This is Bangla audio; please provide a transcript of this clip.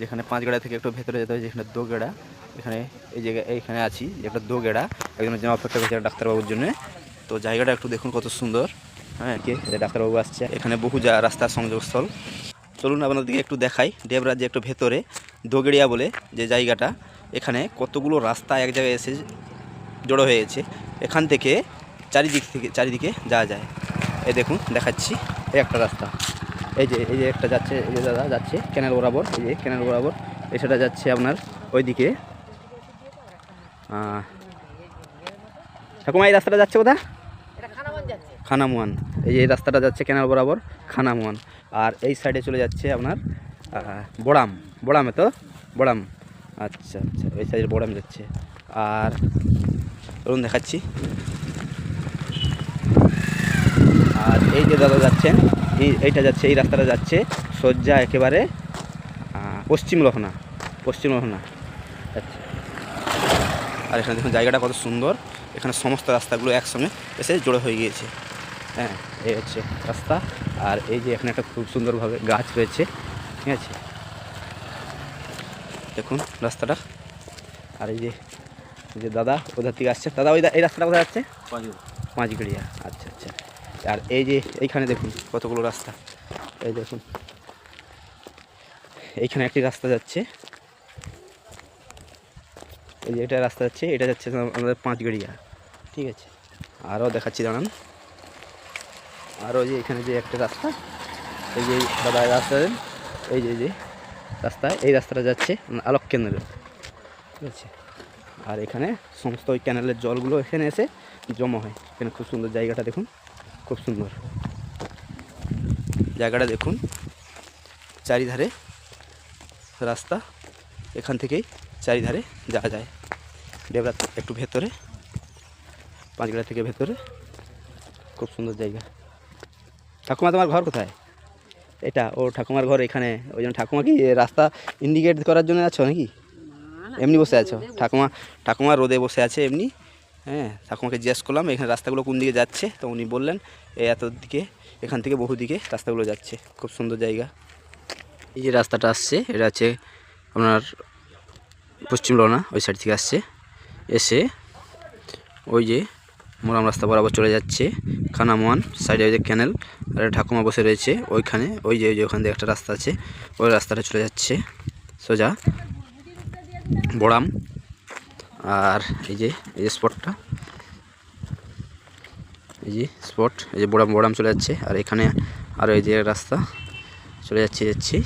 যেখানে পাঁচগাড়া থেকে একটু ভেতরে যেতে হয় যেখানে দোগেড়া এখানে এই জায়গায়, এইখানে আছি একটা দোগেড়া একজনের জন্য অপেক্ষা করছে ডাক্তারবাবুর জন্য। তো জায়গাটা একটু দেখুন কত সুন্দর। হ্যাঁ কে? ডাক্তারবাবু আসছে। এখানে বহু যা রাস্তার সংযোগস্থল। চলুন আপনাদেরকে একটু দেখাই দেবরাজ যে একটু ভেতরে দোগেড়িয়া বলে যে জায়গাটা। এখানে কতগুলো রাস্তা এক জায়গায় এসে জড়ো হয়েছে। এখান থেকে চারিদিক থেকে, চারিদিকে যাওয়া যায়। এ দেখুন, দেখাচ্ছি। একটা রাস্তা। এই যে এই যে একটা যাচ্ছে এই যে দাদা যাচ্ছে ক্যানেল বরাবর এই যে ক্যানেল বরাবর। এই সেটা যাচ্ছে আপনার ওইদিকে। ঠাকুমা এই রাস্তাটা যাচ্ছে কোথা খানামুয়ান। এই যে এই রাস্তাটা যাচ্ছে ক্যানেল বরাবর খানামোয়ান। আর এই সাইডে চলে যাচ্ছে আপনার বড়াম। বড়ামে তো? বড়াম। আচ্ছা আচ্ছা ওই সাইডে বড়াম যাচ্ছে। আর ধরুন দেখাচ্ছি। আর এই যে দাদা যাচ্ছেন এই এইটা যাচ্ছে এই রাস্তাটা যাচ্ছে সজ্জা একেবারে পশ্চিম লহনা পশ্চিম লহনা আচ্ছা আর এখানে দেখুন জায়গাটা কত সুন্দর এখানে সমস্ত রাস্তাগুলো একসঙ্গে এসে জোড়ো হয়ে গিয়েছে। হ্যাঁ এই হচ্ছে রাস্তা আর এই যে এখানে একটা খুব সুন্দরভাবে গাছ রয়েছে ঠিক আছে? দেখুন রাস্তাটা আর এই যে যে দাদা ওধার থেকে আসছে দাদা ওই এই রাস্তাটা কোথায় যাচ্ছে? পাঁচগড়িয়া আচ্ছা। আর এই যে এইখানে দেখুন কতগুলো রাস্তা। এই দেখুন। এইখানে একটি রাস্তা যাচ্ছে। এই যে এটা রাস্তা যাচ্ছে, এটা যাচ্ছে আমাদের পাঁচগড়িয়া। ঠিক আছে? আরও দেখাচ্ছি, দাঁড়ান। আরও যে এখানে যে একটা রাস্তা, এই যে দাদা রাস্তা এই যে যে রাস্তা, এই রাস্তাটা যাচ্ছে আলোক কেন্দ্রে ঠিক আছে? আর এখানে সমস্ত ওই ক্যানেলের জলগুলো এখানে এসে জমা হয়। এখানে খুব সুন্দর জায়গাটা, দেখুন। খুব সুন্দর। জায়গাটা দেখুন। চারিধারে রাস্তা এখান থেকেই চারিধারে যাওয়া যায়। ডেবরা একটু ভেতরে পাঁচগড়া থেকে ভেতরে। খুব সুন্দর জায়গা। ঠাকুমা তোমার ঘর কোথায়? এটা ও ঠাকুমার ঘর এখানে। ওই জন্য ঠাকুমা কি রাস্তা ইন্ডিকেট করার জন্য আছো নাকি? এমনি বসে আছো? ঠাকুমা ঠাকুমা রোদে বসে আছে এমনি? হ্যাঁ ঠাকুমাকে জিজ্ঞেস করলাম, এখানে রাস্তাগুলো কোন দিকে যাচ্ছে? তো উনি বললেন এত দিকে, এখান থেকে বহু দিকে রাস্তাগুলো যাচ্ছে। খুব সুন্দর জায়গা। এই যে রাস্তাটা আসছে, এটা হচ্ছে আপনার পশ্চিম ওই সাইড থেকে আসছে। এসে ওই যে মোরাম রাস্তা বরাবর চলে যাচ্ছে, খানামোয়ান সাইডে ওই যে ক্যানেল আর ঠাকুমা বসে রয়েছে ওইখানে, ওই যে ওই যে ওখান থেকে একটা রাস্তা আছে, ওই রাস্তাটা চলে যাচ্ছে। সোজা, বড়াম। আর এই যে এই যে স্পটটা এই যে স্পট এই যে বোড়াম বোড়াম চলে যাচ্ছে। আর এখানে আর এই যে রাস্তা, চলে যাচ্ছে, যাচ্ছি।